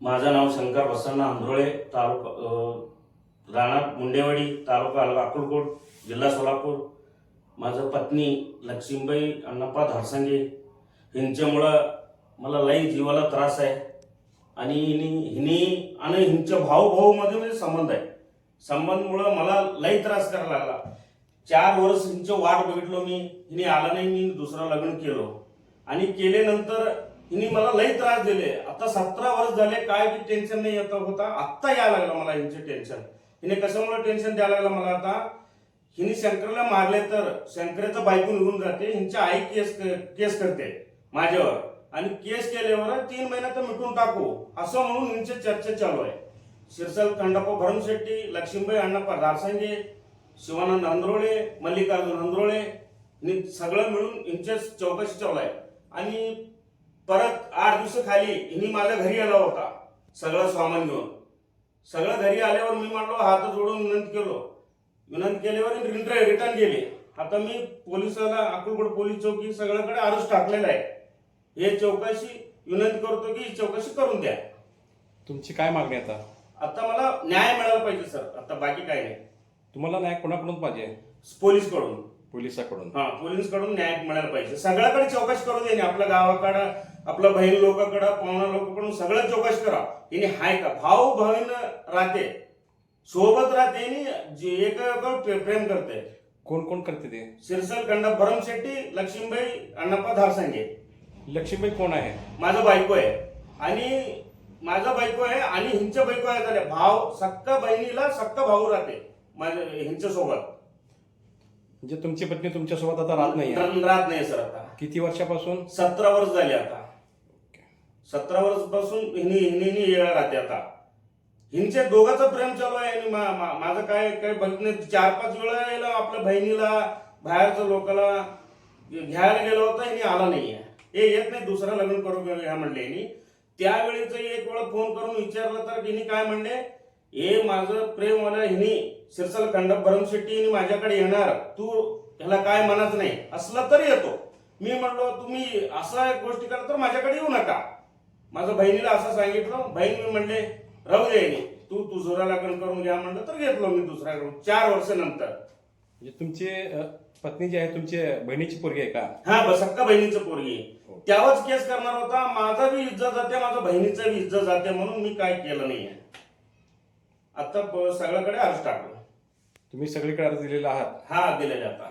माझं नाव शंकर प्रसन्न आंधोळे तालुका राणा मुंडेवाडी तालुका अल- अक्कलकोट जिल्हा सोलापूर. माझं पत्नी लक्ष्मीबाई अण्णाप्पा धारसंगे. ह्यांच्यामुळं मला लई जीवाला त्रास आहे. आणि हिनी हिनी आणि ह्यांच्या भाऊ म्हणजे संबंध आहे संबंधमुळं मला लई त्रास करायला लागला. चार वर्ष हिंचं वाट बघितलो मी हिने आला नाही मी दुसरं लग्न केलो. आणि केल्यानंतर हिने मला लई त्रास दिले. आता सतरा वर्ष झाले काय की टेन्शन नाही येत होता. आत्ता यायला लागलं मला हिंचे टेन्शन हिने कशामुळे टेन्शन द्यायला लागलं मला आता? हिने शंकरला मारले तर शंकरचं बायको निघून जाते. हिंची आई केस केस करते माझ्यावर. आणि केस केल्यावर तीन महिन्यात मिटून टाकू. असं म्हणून हिंची चर्चा चालू आहे. शिरसल खंडप्पा भरमशेट्टी लक्ष्मीबाई अण्णाप्पा दारसांगे शिवानंद अंद्रोळे मल्लिकार्जुन अंद्रोळे सगळं मिळून हिंचे चौकशी चालू आहे. आणि परत आठ दिवस खाली हिनी माझ्या घरी आला होता. सगळं सामान घेऊन. सगळं घरी आल्यावर मी म्हणलो हात जोडून विनंती केलो. विनंती केल्यावर रिटर्न गेले आता मी पोलिसाला अक्कलकोट पोलीस चौकी सगळ्याकडे आरोप टाकलेला आहे. हे चौकशी विनंती करतो की चौकशी करून द्या. तुमची काय मागणी आता? आता मला न्याय मिळाला पाहिजे सर. आता बाकी काय नाही. तुम्हाला न्याय कोणाकडून पाहिजे? पोलीसकडून पोलिसाकडून. हा पोलीसकडून न्याय मिळायला पाहिजे. सगळ्याकडे चौकशी करू दे आपल्या गावाकडं आपल्या बहीण लोकांकडं पाहुणा लोकांकडून सगळं चौकशी करा. हिने हाय का? भाऊ बहीण राहते. सोबत राहते आणि जे एक प्रेम करते. कोण कोण करते ते? सिरसल कंडा भरमशेट्टी लक्ष्मीबाई अण्णाप्पा धारसंगे. लक्ष्मीबाई कोण आहे? माझं बायको आहे. आणि माझा बायको आहे आणि हिंच्या बायको आहे झाल्या भाव सक्का बहिणीला सक्का भाऊ राहते. माझ्या हिंच्या सोबत. म्हणजे तुमची पत्नी तुमच्यासोबत आता राहत नाही राहत नाही सर आता. किती वर्षापासून? सतरा वर्ष झाले आता. सतरा वर्षपासून हिनी हिनी येळा राहते आता. हिंचे दोघांचं प्रेम चालू आहे आणि मा- मा- माझं काय काय बघितलं चार पाच वेळा येईल आपल्या बहिणीला बाहेरच्या लोकाला घ्यायला गेलं होता हिने आला नाहीये. हे येत नाही दुसरा लग्न करू ह्या म्हणले हिनी. त्यावेळीच एक वेळा फोन करून विचारलं तर हिने काय म्हणले? हे माझं प्रेम मला हिनी सिरसल खंड भरमशेट्टी हिने माझ्याकडे येणार. तू ह्याला काय म्हणत नाही. असलं तरी येतो. मी म्हणलो तुम्ही असा गोष्टी करा तर माझ्याकडे येऊ नका. माझं बहिणीला असं सांगितलं बहीण मी म्हणले राहू दे. तू दुसरा लग्न करून घ्या म्हणलं तर घेतलो मी दुसरा करून चार वर्षानंतर. म्हणजे तुमची पत्नी जी आहे तुमची बहिणीची पोरगी आहे का? हा बस बहिणीचं पोरगी त्यावरच केस करणार होता. माझा बी इज्जत जाते माझ्या बहिणीचा बी इज्जत जाते म्हणून मी काय केलं नाहीये. आता सगळ्याकडे अर्ज टाकलो. तुम्ही सगळीकडे अर्ज दिलेला आहात? हा दिलेले आता.